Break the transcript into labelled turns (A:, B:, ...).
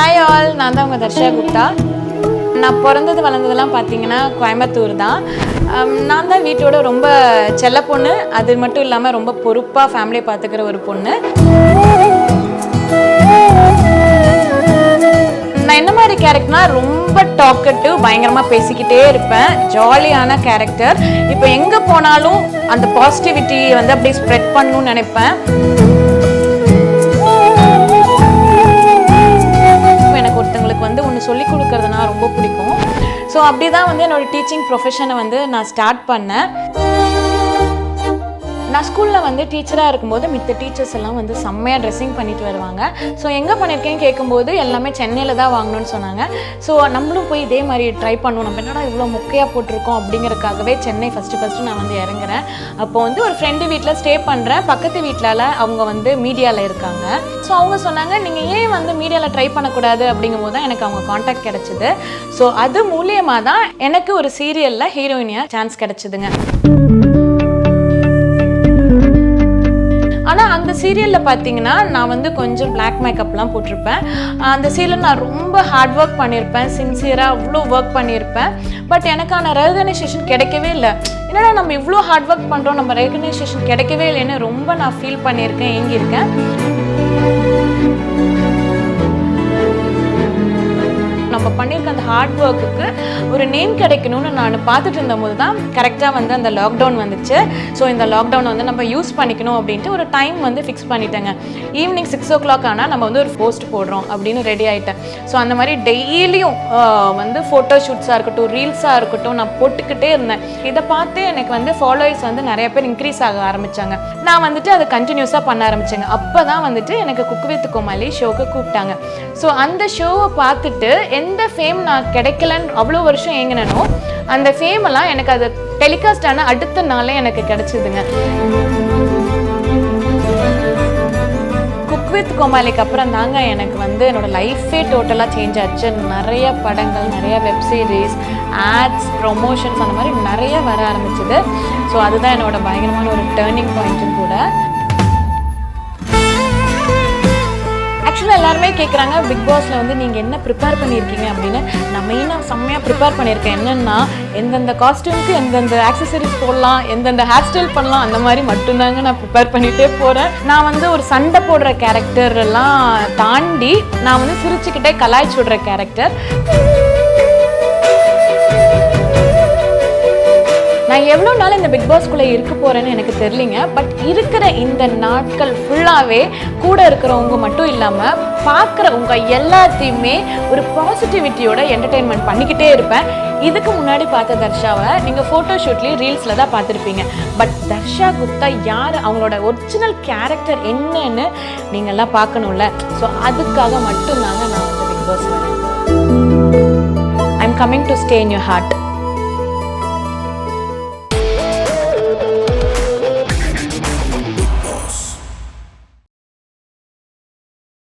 A: Hi all நான் தான் உங்கள் தர்ஷா குப்தா. நான் பிறந்தது வளர்ந்ததெல்லாம் பார்த்தீங்கன்னா கோயம்புத்தூர் தான். நான் தான் வீட்டோட ரொம்ப செல்ல பொண்ணு. அது மட்டும் இல்லாமல் ரொம்ப பொறுப்பாக ஃபேமிலியை பார்த்துக்கிற ஒரு பொண்ணு. நான் என்ன மாதிரி கேரக்டர்னா ரொம்ப டாக்கட்டு பயங்கரமாக பேசிக்கிட்டே இருப்பேன். ஜாலியான கேரக்டர் இப்போ எங்கே போனாலும் அந்த பாசிட்டிவிட்டி வந்து அப்படியே ஸ்ப்ரெட் பண்ணணும்னு நினைப்பேன். அப்படி தான் வந்து என்னோட டீச்சிங் ப்ரொஃபஷனை வந்து நான் ஸ்டார்ட் பண்ணேன். நான் ஸ்கூலில் வந்து டீச்சராக இருக்கும்போது மித்த டீச்சர்ஸ் எல்லாம் வந்து செம்மையாக ட்ரெஸ்ஸிங் பண்ணிட்டு வருவாங்க. ஸோ எங்கே பண்ணியிருக்கேன்னு கேட்கும்போது எல்லாமே சென்னையில் தான் வாங்கணும்னு சொன்னாங்க. ஸோ நம்மளும் போய் இதே மாதிரி ட்ரை பண்ணுவோம். நம்ம என்னடா இவ்வளோ முக்கையாக போட்டிருக்கோம் அப்படிங்கிறதுக்காகவே சென்னை ஃபஸ்ட்டு ஃபஸ்ட்டு நான் வந்து இறங்குறேன். அப்போ வந்து ஒரு ஃப்ரெண்டு வீட்டில் ஸ்டே பண்ணுறேன் பக்கத்து வீட்டில் அவங்க வந்து மீடியாவில் இருக்காங்க. ஸோ அவங்க சொன்னாங்க நீங்கள் ஏன் வந்து மீடியாவில் ட்ரை பண்ணக்கூடாது? அப்படிங்கும்போது தான் எனக்கு அவங்க காண்டாக்ட் கிடச்சிது. ஸோ அது மூலியமாக தான் எனக்கு ஒரு சீரியலில் ஹீரோயினியாக சான்ஸ் கிடச்சிதுங்க. சீரியலில் பார்த்தீங்கன்னா நான் வந்து கொஞ்சம் பிளாக் மேக்கப்லாம் போட்டிருப்பேன். அந்த சீரியல் நான் ரொம்ப ஹார்ட் ஒர்க் பண்ணியிருப்பேன் சின்சியராக அவ்வளோ ஒர்க் பண்ணியிருப்பேன் பட் எனக்கான ரெகனைசேஷன் கிடைக்கவே இல்லை. என்னடா நம்ம இவ்வளோ ஹார்ட் ஒர்க் பண்ணுறோம் நம்ம ரெகனைசேஷன் கிடைக்கவே இல்லைன்னு ரொம்ப நான் ஃபீல் பண்ணியிருக்கேன் ஏங்கியிருக்கேன். பண்ணியிருக்க அந்த ஹார்ட் ஒர்க்குக்கு ஒரு நேம் கிடைக்கணும்னு நான் பார்த்துட்டு இருந்தபோது தான் கரெக்டாக வந்து அந்த லாக்டவுன் வந்துச்சு. ஸோ இந்த லாக்டவுன் வந்து நம்ம யூஸ் பண்ணிக்கணும் அப்படின்ட்டு ஒரு டைம் வந்து ஃபிக்ஸ் பண்ணிட்டேங்க. ஈவினிங் சிக்ஸ் ஓ கிளாக் ஆனால் நம்ம வந்து ஒரு போஸ்ட் போடுறோம் அப்படின்னு ரெடி ஆகிட்டேன் ஸோ அந்த மாதிரி டெய்லியும் வந்து ஃபோட்டோ ஷூட்ஸாக இருக்கட்டும் ரீல்ஸாக இருக்கட்டும் நான் போட்டுக்கிட்டே இருந்தேன். இதை பார்த்து எனக்கு வந்து ஃபாலோவர்ஸ் வந்து நிறைய பேர் இன்க்ரீஸ் ஆக ஆரம்பித்தாங்க நான் வந்துட்டு அதை கண்டினியூஸாக பண்ண ஆரம்பித்தேங்க அப்போ தான் வந்துட்டு எனக்கு குக் வித் கோமாளி ஷோக்கு கூப்பிட்டாங்க. ஸோ அந்த ஷோவை பார்த்துட்டு எந்த ஃபேம் நான் கிடைக்கலன்னு அவ்வளோ வருஷம் ஏங்கினனோ அந்த ஃபேமெல்லாம் எனக்கு அது டெலிகாஸ்ட் ஆன அடுத்த நாளே எனக்கு கிடைச்சிதுங்க. வித் கோமாளிக்கு அப்புறம் தாங்க எனக்கு வந்து என்னோடய லைஃபே டோட்டலாக சேஞ்ச் ஆச்சு. நிறைய படங்கள் நிறைய வெப் சீரிஸ் ஆட்ஸ் ப்ரொமோஷன்ஸ் அந்த மாதிரி நிறைய வர ஆரம்பிச்சது. ஸோ அதுதான் என்னோட பயங்கரமான ஒரு டேர்னிங் பாயிண்ட்டும் கூட. எல்லாருமே கேட்குறாங்க பிக் பாஸில் வந்து நீங்கள் என்ன ப்ரிப்பேர் பண்ணியிருக்கீங்க அப்படின்னு. நான் மெயினாக செம்மையாக ப்ரிப்பேர் பண்ணியிருக்கேன் என்னென்னா எந்தெந்த காஸ்டியூம்க்கு எந்தெந்த ஆக்சசரிஸ் போடலாம் எந்தெந்த ஹேர் ஸ்டைல் பண்ணலாம் அந்த மாதிரி மட்டும்தாங்க நான் ப்ரிப்பேர் பண்ணிகிட்டே போகிறேன் நான் வந்து ஒரு சண்டை போடுற கேரக்டர் எல்லாம் தாண்டி நான் வந்து சிரிச்சுக்கிட்டே கலாய்ச்சி விடுற கேரக்டர் நான் எவ்வளோ நாள் இந்த பிக் பாஸ்குள்ளே இருக்க போகிறேன்னு எனக்கு தெரியலிங்க பட் இருக்கிற இந்த நாட்கள் ஃபுல்லாகவே கூட இருக்கிறவங்க மட்டும் இல்லாமல் பார்க்குறவங்க எல்லாத்தையுமே ஒரு பாசிட்டிவிட்டியோட என்டர்டெயின்மெண்ட் பண்ணிக்கிட்டே இருப்பேன். இதுக்கு முன்னாடி பார்த்த தர்ஷாவை நீங்கள் ஃபோட்டோ ஷூட்லேயும் ரீல்ஸில் தான் பார்த்துருப்பீங்க. பட் தர்ஷா குப்தா யார்? அவங்களோட ஒரிஜினல் கேரக்டர் என்னன்னு நீங்கள்லாம் பார்க்கணும்ல. ஸோ அதுக்காக மட்டும்தாங்க நான் வந்து பிக் பாஸ் வரேன். I am coming to stay in your heart